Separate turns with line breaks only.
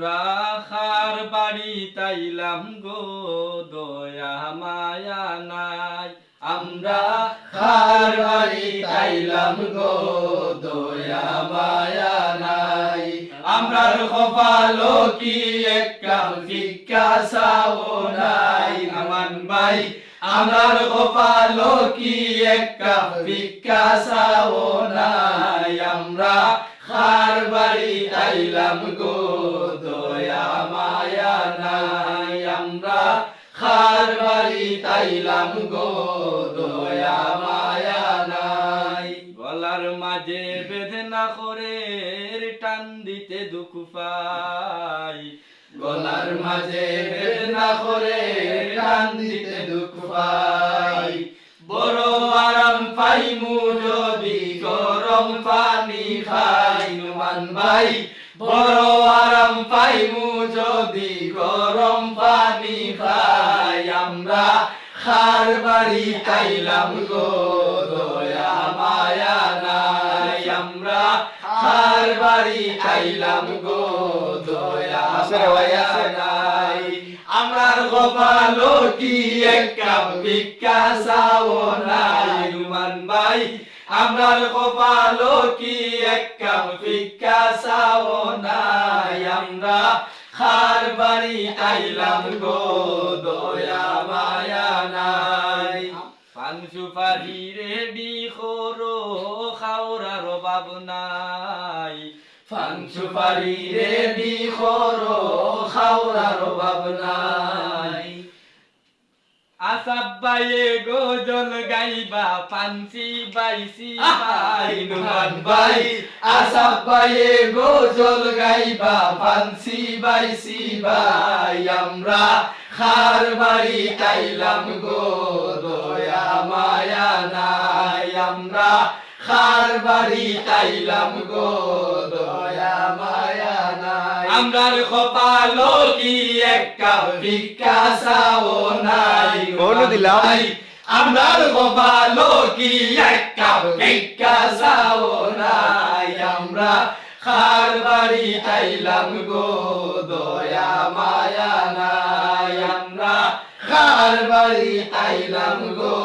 আমরা খার বাড়ি তাইলাম গো, দয়া মায়া নাই। আমরা খার বাড়ি তাইলাম গো, দয়া মায়া নাই। আমরার কপালো কি একটা ভিক্ষা চাও নাই? আমান ভাই আমরার কপালো কি একটা ভিক্ষা চাও নাই? আমরা খার বাড়ি আইলাম গো নাই আমরা খার বাড়ি তাইলাম গো, দয়া মায়া নাই। গলার মাঝে বেদনা করে টান দিতে দুঃখ পাই। গলার মাঝে বেদনা করে টান দিতে দুঃখ পাই। বড় আরাম পাই যদি, গরম পানি খাই, নুমান ভাই, বড় আমরা খার বাড়ি তাইলাম গো দয়া মায়া নাই। আমরা খার বাড়ি তাইলাম গো দয়া মায়া নাই। আমরার গোপালো কি এক ভিক্ষা চাও নাই রুমান ভাই আমরার গোপালো কি একটা ভিক্ষা চাও নাই? আমরা খার বাড়ি আইলাম গো, দয়া মায়া নাই। পান সুপারি রেডি করো খাওরার অভাব নাই। ফান সুপারি রেডি করো খাওরার অভাব নাই। আসাব্বায়ে গোজল গাইবা, পানসি বাইসি বাই নুমান বাই আসাব্বায়ে গোজল গাইবা, পানসি বাইসি বাই আমরা খার বাড়ি তাইলাম গো, দয়া মায়া নাই। আমরা খার বাড়ি তাইলাম গো, দয়া মায়া আমরার কপালো কি একটা ভিক্ষা চাও? নাই
বলো দিলাম।
আমরার কপালো কি একটা ভিক্ষা চাও? নাই আমরা খার বাড়ি তাইলাম গো দয়া মায়া নাই। আমরা খার বাড়ি তাইলাম গো